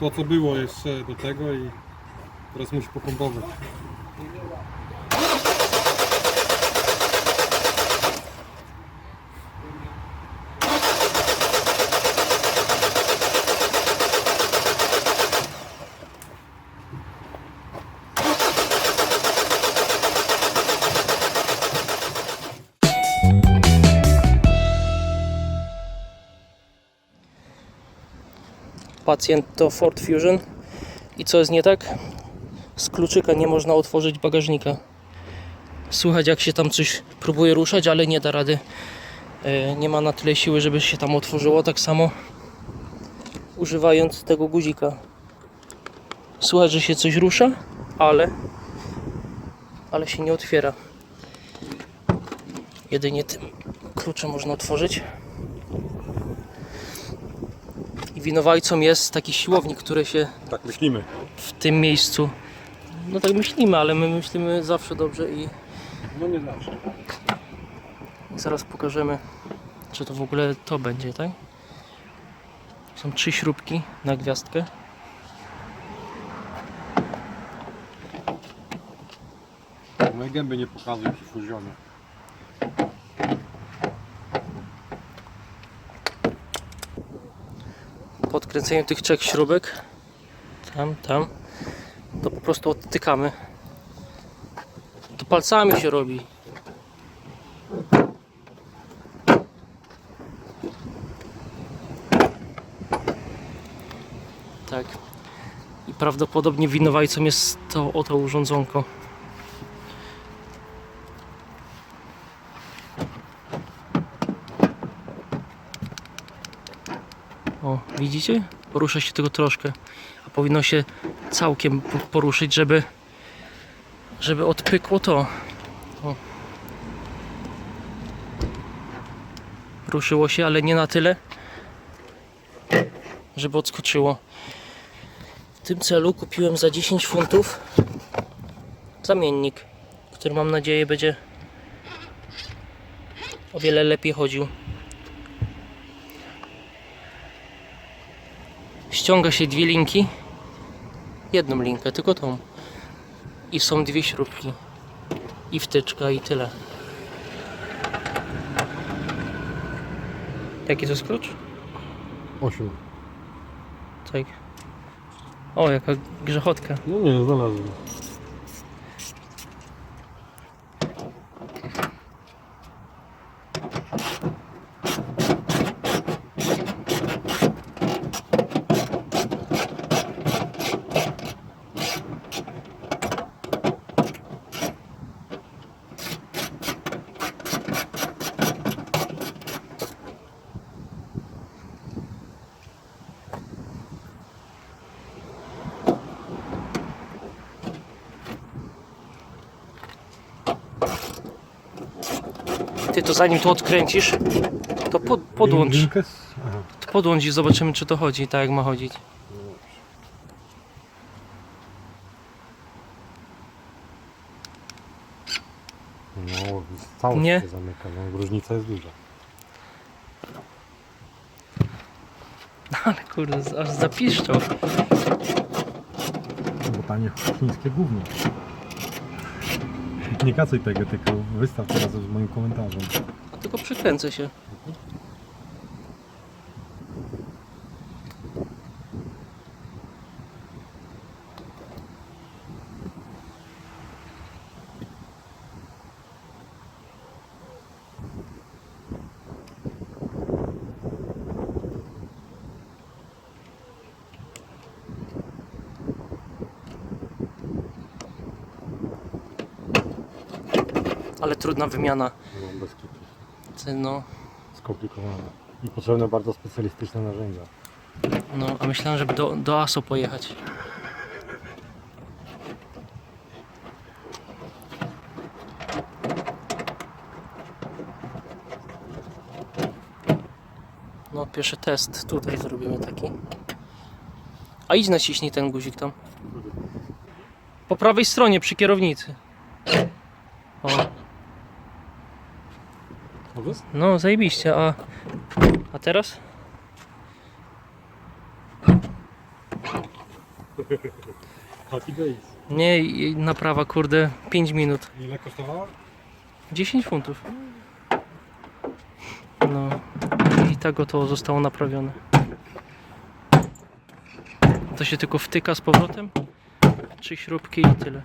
to co było jeszcze do tego i teraz musi popompować. Pacjent to Ford Fusion. I co jest nie tak? Z kluczyka nie można otworzyć bagażnika. Słychać jak się tam coś próbuje ruszać, ale nie da rady. E, Nie ma na tyle siły, żeby się tam otworzyło. Tak samo używając tego guzika. Słychać, że się coś rusza, ale ale się nie otwiera. Jedynie tym kluczem można otworzyć. I winowajcą jest taki siłownik, który się Tak myślimy. w tym miejscu. No tak myślimy, ale my myślimy zawsze dobrze i No nie zawsze. zaraz pokażemy, czy to w ogóle to będzie, tak? Są trzy śrubki na gwiazdkę. Moje gęby nie pokazują przy fuzjonie. Po odkręceniu tych trzech śrubek, tam, tam, to po prostu odtykamy. To palcami się robi. Tak. I prawdopodobnie winowajcą jest to oto urządzonko. O, widzicie? Porusza się tylko troszkę. A powinno się całkiem po- poruszyć, żeby żeby odpykło to. O. Ruszyło się, ale nie na tyle, żeby odskoczyło. W tym celu kupiłem za 10 funtów zamiennik, który mam nadzieję będzie o wiele lepiej chodził. Ściąga się dwie linki jedną linkę, tylko tą i są dwie śrubki i wtyczka i tyle jaki to jest klucz? 8. tak o jaka grzechotka No nie, znalazłem. Ty to zanim to odkręcisz to pod, podłącz to podłącz i zobaczymy czy to chodzi tak jak ma chodzić No, całość Nie. się zamyka, no, różnica jest duża. ale kurde aż zapiszczał Bo tanie chińskie gówno. Nie kacuj tego, tylko wystaw teraz z moim komentarzem. tylko przykręcę się ale trudna wymiana No, bez kitu. Ty, no, Skomplikowane. I potrzebne bardzo specjalistyczne narzędzia. no, a myślałem, żeby do, do ASO pojechać. No, pierwszy test tutaj zrobimy taki. A idź naciśnij ten guzik tam. Po prawej stronie przy kierownicy. O, Mogę? no zajebiście, a, a teraz? Happy days. Nie, i naprawa kurde 5 minut. Ile kosztowała? 10 funtów. No i tak to zostało naprawione. To się tylko wtyka z powrotem. Trzy śrubki i tyle.